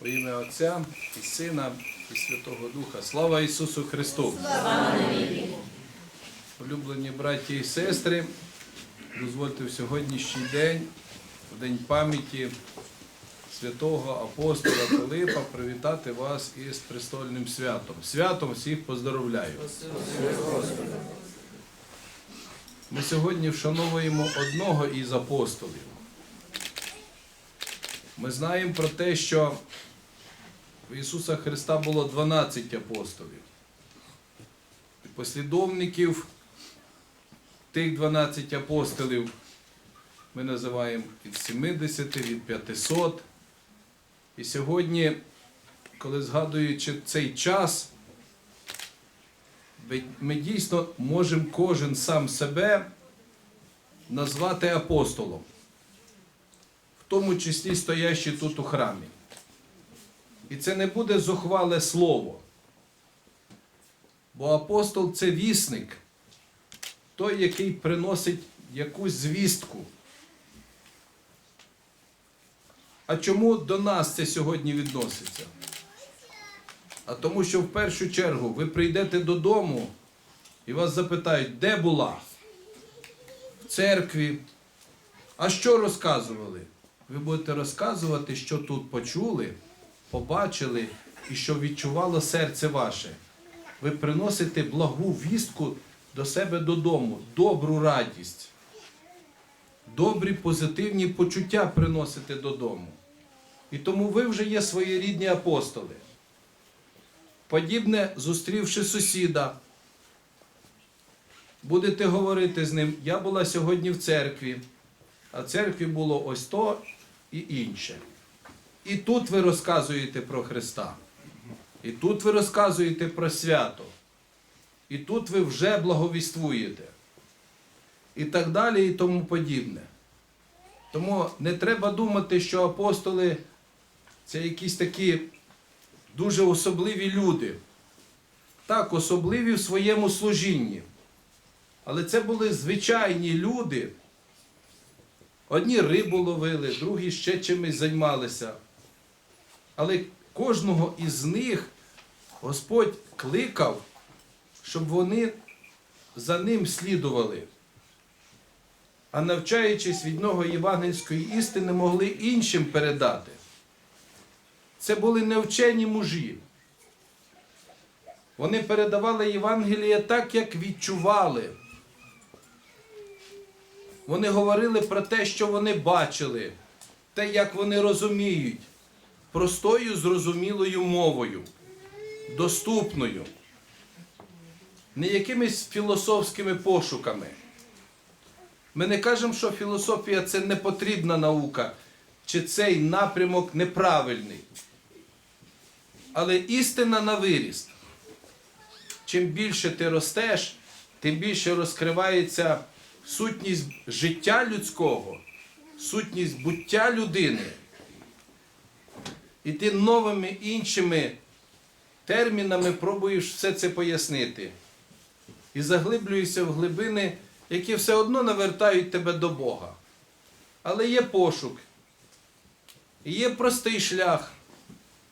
Во ім'я Отця і Сина і Святого Духа. Слава Ісусу Христу! Улюблені браті і сестри, дозвольте в сьогоднішній день, в день пам'яті святого апостола Пилипа, привітати вас із престольним святом. Святом всіх поздоровляю. Ми сьогодні вшановуємо одного із апостолів. Ми знаємо про те, що у Ісуса Христа було 12 апостолів. Послідовників тих 12 апостолів ми називаємо від 70, від 500. І сьогодні, коли згадуючи цей час, ми дійсно можемо кожен сам себе назвати апостолом, в тому числі стоящий тут у храмі. І це не буде зухвале слово. Бо апостол це вісник, той, який приносить якусь звістку. А чому до нас це сьогодні відноситься? А тому, що в першу чергу ви прийдете додому і вас запитають, де була? В церкві. А що розказували? Ви будете розказувати, що тут почули, побачили і що відчувало серце ваше. Ви приносите благу вістку до себе додому, добру радість. Добрі позитивні почуття приносите додому. І тому ви вже є своєрідні апостоли. Подібне, зустрівши сусіда, будете говорити з ним, я була сьогодні в церкві, а церкві було ось то і інше. І тут ви розказуєте про Христа. І тут ви розказуєте про свято. І тут ви вже благовіствуєте. І так далі, і тому подібне. Тому не треба думати, що апостоли це якісь такі дуже особливі люди. Так, особливі в своєму служінні. Але це були звичайні люди. Одні рибу ловили, другі ще чимось займалися. Але кожного із них Господь кликав, щоб вони за ним слідували. А навчаючись від нього євангельської істини, могли іншим передати. Це були невчені мужі. Вони передавали Євангеліє так, як відчували. Вони говорили про те, що вони бачили, те, як вони розуміють, простою, зрозумілою мовою, доступною, не якимись філософськими пошуками. Ми не кажемо, що філософія це не потрібна наука, чи цей напрямок неправильний. Але істина на виріст. Чим більше ти ростеш, тим більше розкривається сутність життя людського, сутність буття людини. І ти новими іншими термінами пробуєш все це пояснити. І заглиблюєшся в глибини, які все одно навертають тебе до Бога. Але є пошук, є простий шлях,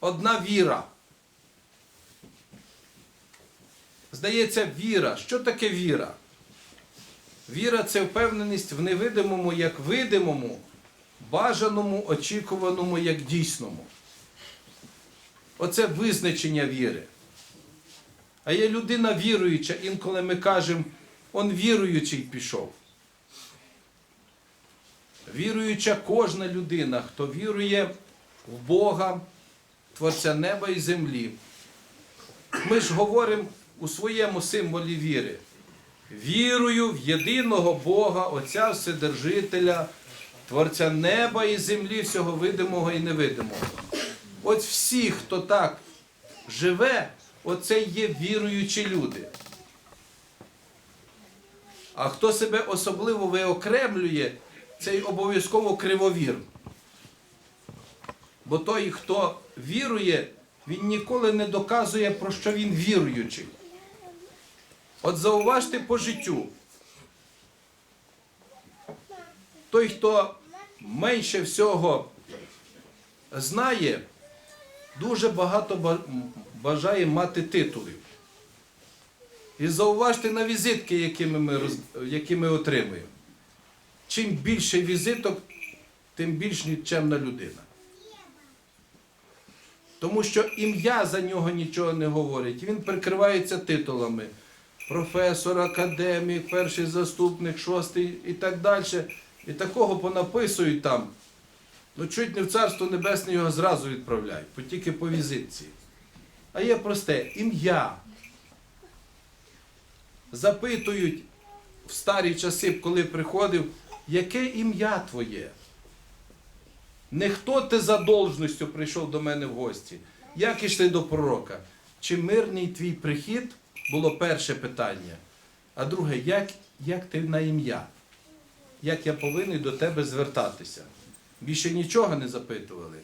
одна віра. Здається, віра. Що таке віра? Віра це впевненість в невидимому як видимому, бажаному, очікуваному як дійсному. Оце визначення віри. А є людина віруюча, інколи ми кажемо, он віруючий пішов. Віруюча кожна людина, хто вірує в Бога, Творця неба і землі. Ми ж говоримо у своєму символі віри. Вірую в єдиного Бога, Отця Вседержителя, Творця неба і землі, всього видимого і невидимого. От всі, хто так живе, оце є віруючі люди. А хто себе особливо виокремлює, цей обов'язково кривовір. Бо той, хто вірує, він ніколи не доказує, про що він віруючий. От зауважте по життю. Той, хто менше всього знає, дуже багато бажає мати титулів. І зауважте на візитки, які ми, які ми отримуємо. Чим більше візиток, тим більш нікчемна людина. Тому що ім'я за нього нічого не говорить. Він прикривається титулами. Професор, академік, перший заступник, шостий і так далі. І такого понаписують там. Ну, чуть не в Царство Небесне його зразу відправляють, тільки по візитці. А є просте ім'я. Запитують в старі часи, коли приходив, яке ім'я твоє? Не хто ти за должністю прийшов до мене в гості, як ішли до пророка? Чи мирний твій прихід було перше питання. А друге, як, як ти на ім'я? Як я повинен до тебе звертатися? Більше нічого не запитували.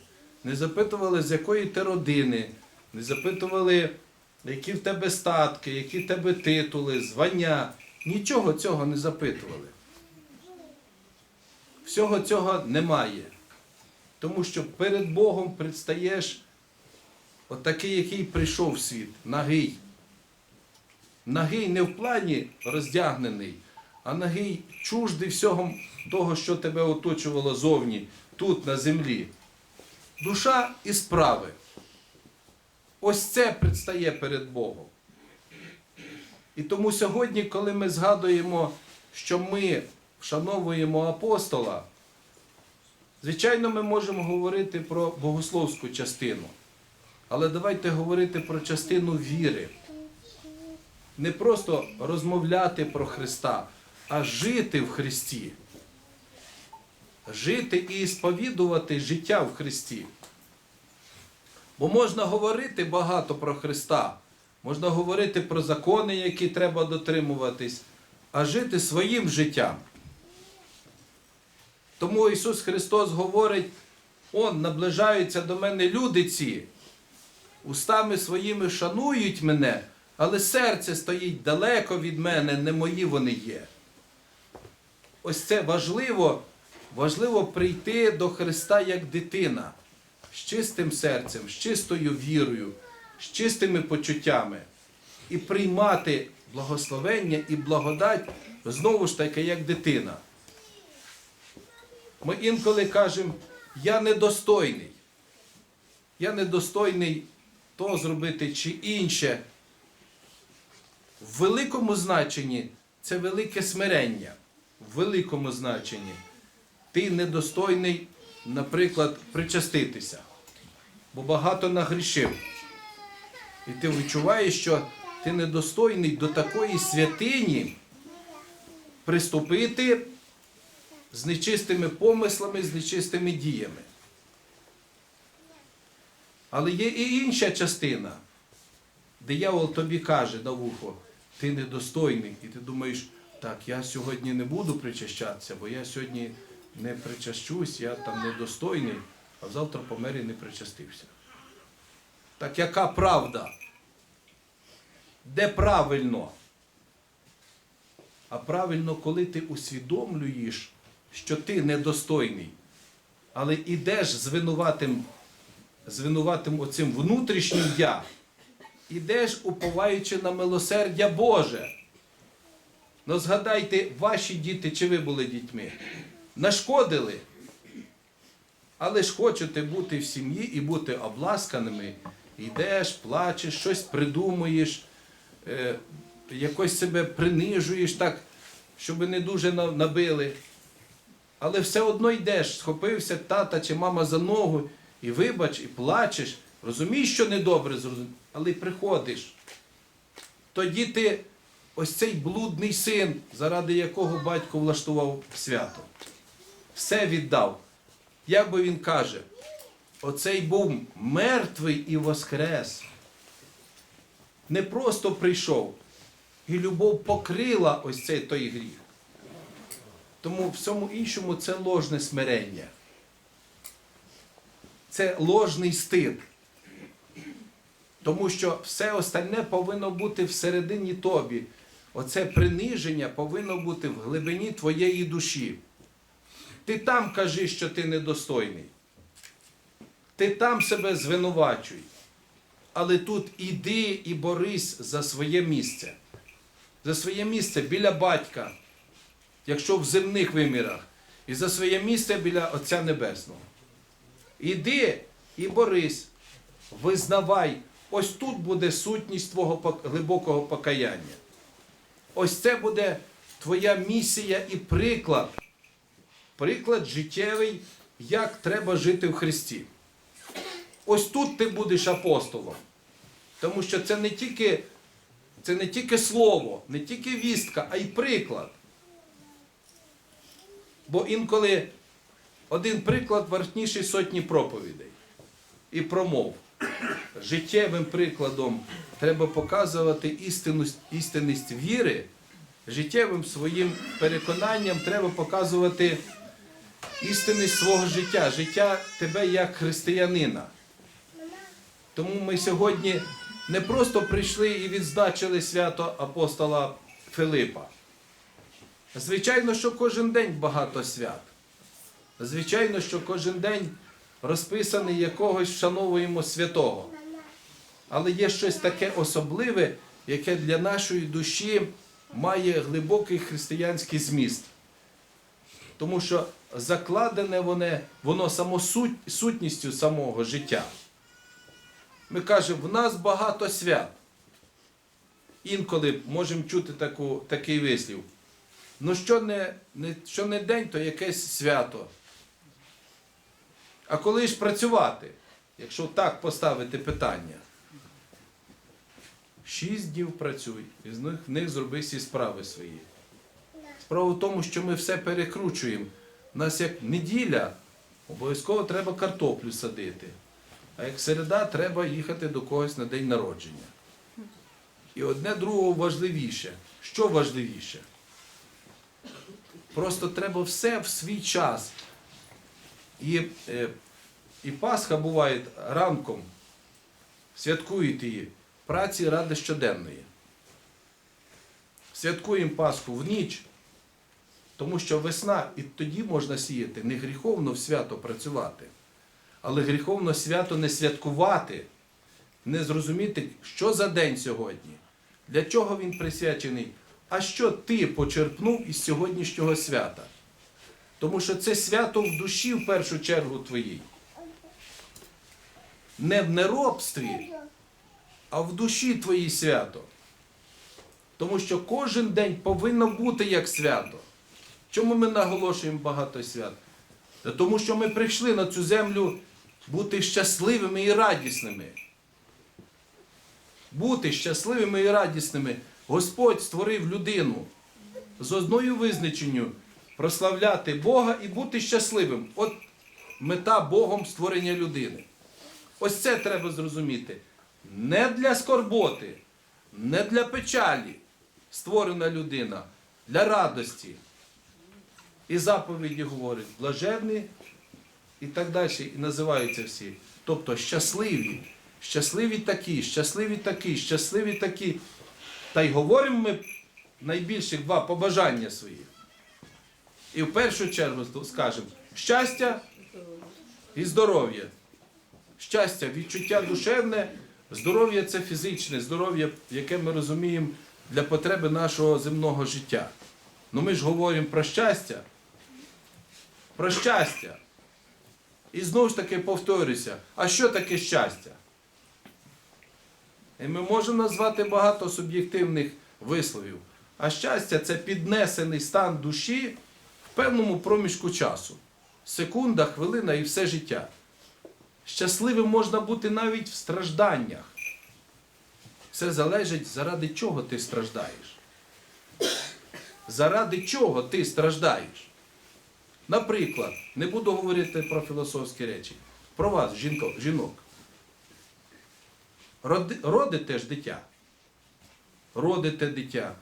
Не запитували, з якої ти родини, не запитували, які в тебе статки, які в тебе титули, звання. Нічого цього не запитували. Всього цього немає. Тому що перед Богом предстаєш отакий, який прийшов в світ, нагий. Нагий не в плані роздягнений, а нагий чуждий всього того, що тебе оточувало зовні, тут, на землі. Душа і справи. Ось це предстає перед Богом. І тому сьогодні, коли ми згадуємо, що ми вшановуємо апостола, звичайно, ми можемо говорити про богословську частину. Але давайте говорити про частину віри. Не просто розмовляти про Христа, а жити в Христі. Жити і сповідувати життя в Христі. Бо можна говорити багато про Христа, можна говорити про закони, які треба дотримуватись, а жити своїм життям. Тому Ісус Христос говорить: Он наближаються до мене люди ці, устами своїми шанують мене, але серце стоїть далеко від мене, не мої вони є. Ось це важливо, важливо прийти до Христа як дитина, з чистим серцем, з чистою вірою, з чистими почуттями і приймати благословення і благодать знову ж таки як дитина. Ми інколи кажемо, я недостойний. Я недостойний то зробити чи інше. В великому значенні це велике смирення. В великому значенні. Ти недостойний, наприклад, причаститися, бо багато нагрішив. І ти відчуваєш, що ти недостойний до такої святині приступити з нечистими помислами, з нечистими діями. Але є і інша частина. Диявол тобі каже на вухо, ти недостойний. І ти думаєш, так, я сьогодні не буду причащатися, бо я сьогодні не причащусь, я там недостойний, а завтра помер і не причастився. Так яка правда? Де правильно? А правильно, коли ти усвідомлюєш, що ти недостойний, але ідеш з винуватим, оцим внутрішнім я, ідеш, уповаючи на милосердя Боже. Ну згадайте, ваші діти, чи ви були дітьми, нашкодили, але ж хочете бути в сім'ї і бути обласканими, йдеш, плачеш, щось придумуєш, е, якось себе принижуєш так, щоб не дуже набили. Але все одно йдеш, схопився тата чи мама за ногу, і вибач, і плачеш. Розумієш, що недобре але приходиш. Тоді ти ось цей блудний син, заради якого батько влаштував свято. Все віддав. Як би він каже, оцей був мертвий і воскрес. Не просто прийшов, і любов покрила ось цей той гріх. Тому всьому іншому це ложне смирення. Це ложний стид. Тому що все остальне повинно бути всередині тобі. Оце приниження повинно бути в глибині твоєї душі. Ти там кажи, що ти недостойний. ти там себе звинувачуй. Але тут іди і борись за своє місце. За своє місце біля батька, якщо в земних вимірах, і за своє місце біля Отця Небесного. Іди і борись, визнавай, ось тут буде сутність твого глибокого покаяння. Ось це буде твоя місія і приклад. Приклад життєвий, як треба жити в Христі. Ось тут ти будеш апостолом. Тому що це не тільки, це не тільки слово, не тільки вістка, а й приклад. Бо інколи один приклад вартніший сотні проповідей і промов. Життєвим прикладом треба показувати істинність, істинність віри, життєвим своїм переконанням треба показувати істинність свого життя, життя тебе як християнина. Тому ми сьогодні не просто прийшли і відзначили свято апостола Филипа. Звичайно, що кожен день багато свят. Звичайно, що кожен день розписаний якогось вшановуємо святого. Але є щось таке особливе, яке для нашої душі має глибокий християнський зміст. Тому що закладене воно, воно само суть, сутністю самого життя. Ми кажемо, в нас багато свят. Інколи можемо чути таку, такий вислів. Ну, що не, не, що не день, то якесь свято. А коли ж працювати, якщо так поставити питання? Шість днів працюй, і з них, в них зроби всі справи свої. Справа в тому, що ми все перекручуємо. У нас як неділя, обов'язково треба картоплю садити. А як середа, треба їхати до когось на день народження. І одне другого важливіше. Що важливіше? Просто треба все в свій час. І, е, і Пасха буває ранком, святкують її, праці ради щоденної. Святкуємо Пасху в ніч, тому що весна, і тоді можна сіяти, не гріховно в свято працювати, але гріховно свято не святкувати, не зрозуміти, що за день сьогодні, для чого він присвячений, а що ти почерпнув із сьогоднішнього свята. Тому що це свято в душі в першу чергу твоїй. Не в неробстві, а в душі твоїй свято. Тому що кожен день повинно бути як свято. Чому ми наголошуємо багато свят? Та Тому що ми прийшли на цю землю бути щасливими і радісними. Бути щасливими і радісними. Господь створив людину з одною визначенню прославляти Бога і бути щасливим. От мета Богом створення людини. Ось це треба зрозуміти. Не для скорботи, не для печалі створена людина, для радості. І заповіді говорять, блаженні і так далі, і називаються всі. Тобто щасливі, щасливі такі, щасливі такі, щасливі такі. Та й говоримо ми найбільших два побажання свої. І в першу чергу скажемо щастя і здоров'я. Щастя, відчуття душевне, здоров'я це фізичне, здоров'я, яке ми розуміємо для потреби нашого земного життя. Ну ми ж говоримо про щастя. Про щастя. І знову ж таки повторюся, а що таке щастя? І ми можемо назвати багато суб'єктивних висловів. А щастя це піднесений стан душі певному проміжку часу. Секунда, хвилина і все життя. Щасливим можна бути навіть в стражданнях. Все залежить, заради чого ти страждаєш. Заради чого ти страждаєш. Наприклад, не буду говорити про філософські речі, про вас, жінок. Родите ж дитя. Родите дитя.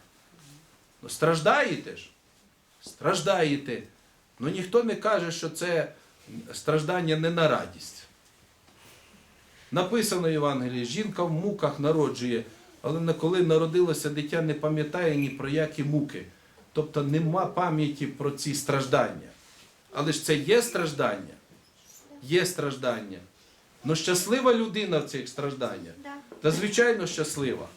Ну, страждаєте ж? Страждаєте. Ну ніхто не каже, що це страждання не на радість. Написано в Євангелії, жінка в муках народжує, але коли народилося дитя, не пам'ятає ні про які муки. Тобто нема пам'яті про ці страждання. Але ж це є страждання. Є страждання. Ну щаслива людина в цих стражданнях. Да. Та звичайно щаслива.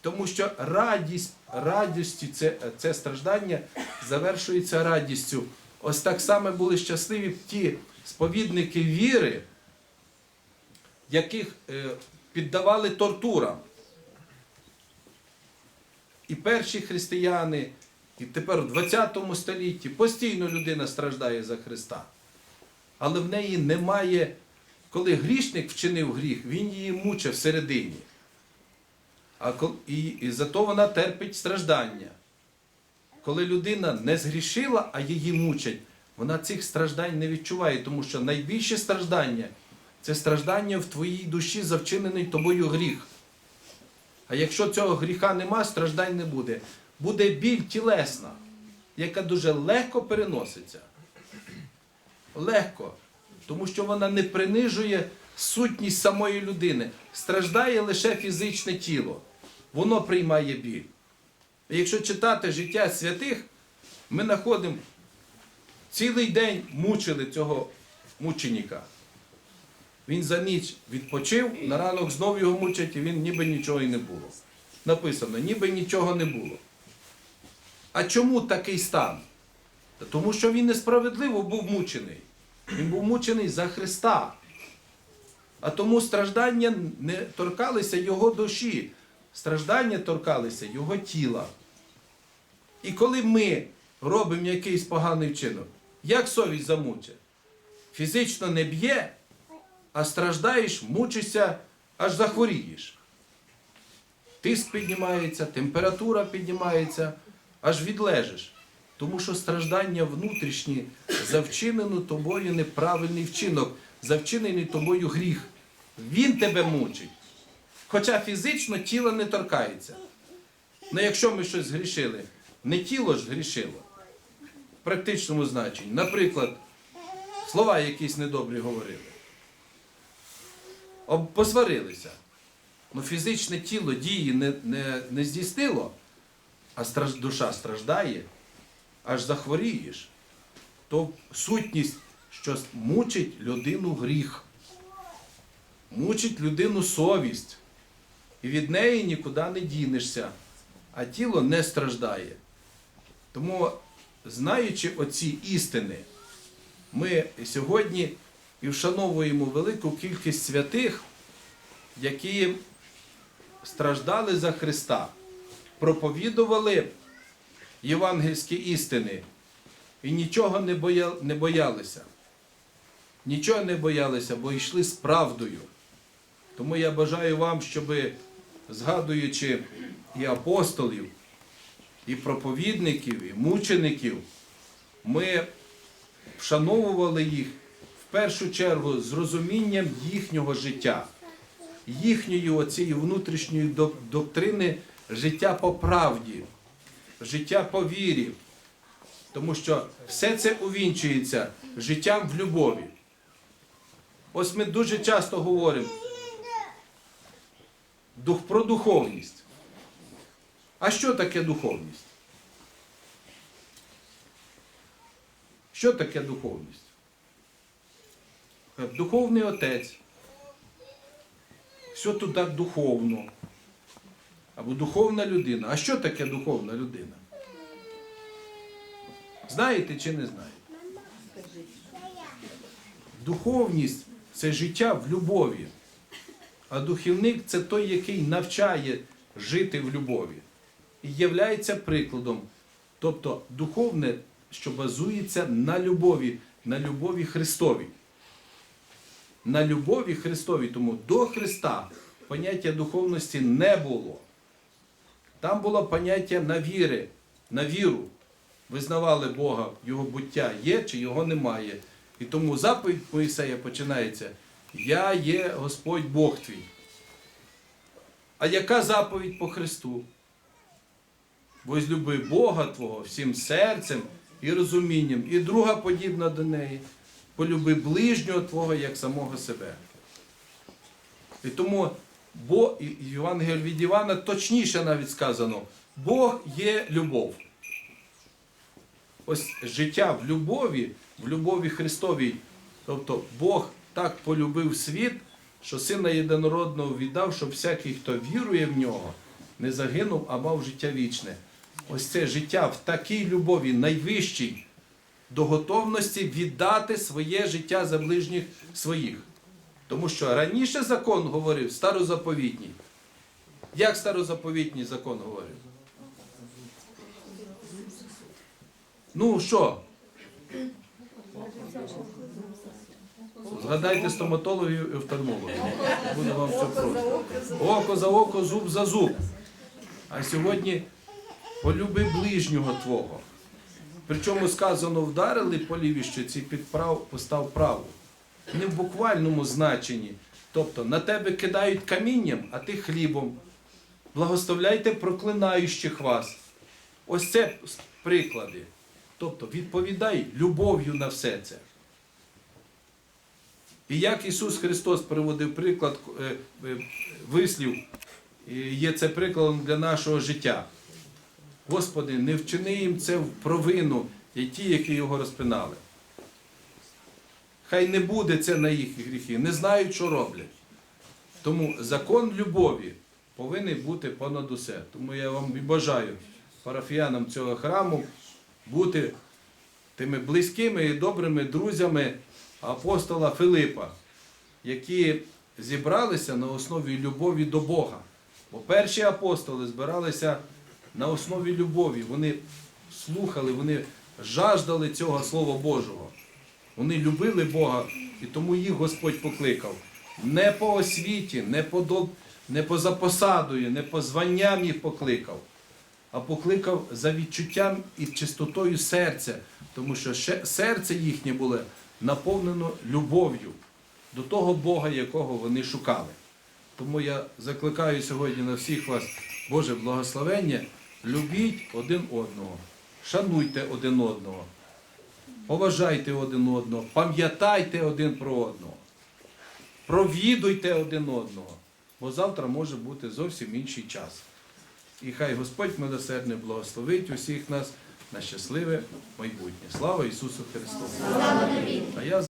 Тому що радість, радістю це, це страждання завершується радістю. Ось так само були щасливі ті сповідники віри, яких е, піддавали тортурам. І перші християни, і тепер в 20 столітті постійно людина страждає за Христа. Але в неї немає, коли грішник вчинив гріх, він її мучив всередині. А і, і зато вона терпить страждання. Коли людина не згрішила, а її мучать, вона цих страждань не відчуває, тому що найбільше страждання це страждання в твоїй душі за вчинений тобою гріх. А якщо цього гріха нема, страждань не буде. Буде біль тілесна, яка дуже легко переноситься. Легко. Тому що вона не принижує сутність самої людини. Страждає лише фізичне тіло. Воно приймає біль. Якщо читати життя святих, ми знаходимо цілий день мучили цього мученіка. Він за ніч відпочив, на ранок знов його мучать, і він ніби нічого і не було. Написано, ніби нічого не було. А чому такий стан? Та Тому що він несправедливо був мучений. Він був мучений за Христа. А тому страждання не торкалися його душі, страждання торкалися його тіла. І коли ми робимо якийсь поганий вчинок, як совість замучить? Фізично не б'є, а страждаєш, мучишся, аж захворієш. Тиск піднімається, температура піднімається, аж відлежиш. Тому що страждання внутрішні за вчинену тобою неправильний вчинок, за вчинений тобою гріх. Він тебе мучить. Хоча фізично тіло не торкається. Ну якщо ми щось згрішили, не тіло ж згрішило. В практичному значенні. Наприклад, слова якісь недобрі говорили. Посварилися. Ну, фізичне тіло дії не, не, не здійснило, а страж, душа страждає, аж захворієш. То сутність, що мучить людину гріх, мучить людину совість. І від неї нікуди не дінешся, а тіло не страждає. Тому, знаючи оці істини, ми сьогодні і вшановуємо велику кількість святих, які страждали за Христа, проповідували євангельські істини і нічого не, боялися. Нічого не боялися, бо йшли з правдою. Тому я бажаю вам, щоб, згадуючи і апостолів, і проповідників, і мучеників, ми вшановували їх в першу чергу з розумінням їхнього життя, їхньої оцієї внутрішньої доктрини життя по правді, життя по вірі. Тому що все це увінчується життям в любові. Ось ми дуже часто говоримо дух, про духовність. А що таке духовність? Що таке духовність? Духовний отець. Все тут духовно. Або духовна людина. А що таке духовна людина? Знаєте чи не знаєте? Духовність це життя в любові. А духівник це той, який навчає жити в любові і являється прикладом. Тобто духовне, що базується на любові, на любові Христовій. На любові Христовій. Тому до Христа поняття духовності не було. Там було поняття на віри, на віру. Визнавали Бога, Його буття є чи його немає. І тому заповідь Моїсея починається: Я є Господь Бог твій. А яка заповідь по Христу? Возлюби Бога Твого всім серцем і розумінням, і друга подібна до неї. Полюби ближнього Твого як самого себе. І тому бо, в від Івана точніше навіть сказано, Бог є любов. Ось життя в любові, в любові Христовій, тобто Бог так полюбив світ, що сина єдинородного віддав, щоб всякий, хто вірує в нього, не загинув, а мав життя вічне. Ось це життя в такій любові найвищій до готовності віддати своє життя за ближніх своїх. Тому що раніше закон говорив старозаповітній. Як старозаповітній закон говорив? Ну що? Згадайте стоматологів і офтальмологів. Буде вам все просто. Око за око, зуб за зуб. А сьогодні полюби ближнього твого. Причому сказано, вдарили по лівій щоці, підправ, постав праву. Не в буквальному значенні. Тобто на тебе кидають камінням, а ти хлібом. Благословляйте проклинаючих вас. Ось це приклади. Тобто відповідай любов'ю на все це. І як Ісус Христос приводив приклад е, е, вислів, і є це прикладом для нашого життя. Господи, не вчини їм це в провину, і ті, які його розпинали. Хай не буде це на їх гріхи, не знають, що роблять. Тому закон любові повинен бути понад усе. Тому я вам і бажаю парафіянам цього храму бути тими близькими і добрими друзями апостола Филипа, які зібралися на основі любові до Бога. Бо перші апостоли збиралися на основі любові. Вони слухали, вони жаждали цього Слова Божого. Вони любили Бога, і тому їх Господь покликав. Не по освіті, не по, до- не по за посадою, не по званням їх покликав, а покликав за відчуттям і чистотою серця, тому що серце їхнє було наповнено любов'ю до того Бога, якого вони шукали. Тому я закликаю сьогодні на всіх вас, Боже благословення, любіть один одного, шануйте один одного, поважайте один одного, пам'ятайте один про одного, провідуйте один одного, бо завтра може бути зовсім інший час. І хай Господь милосердне благословить усіх нас на щасливе майбутнє. Слава Ісусу Христу! А я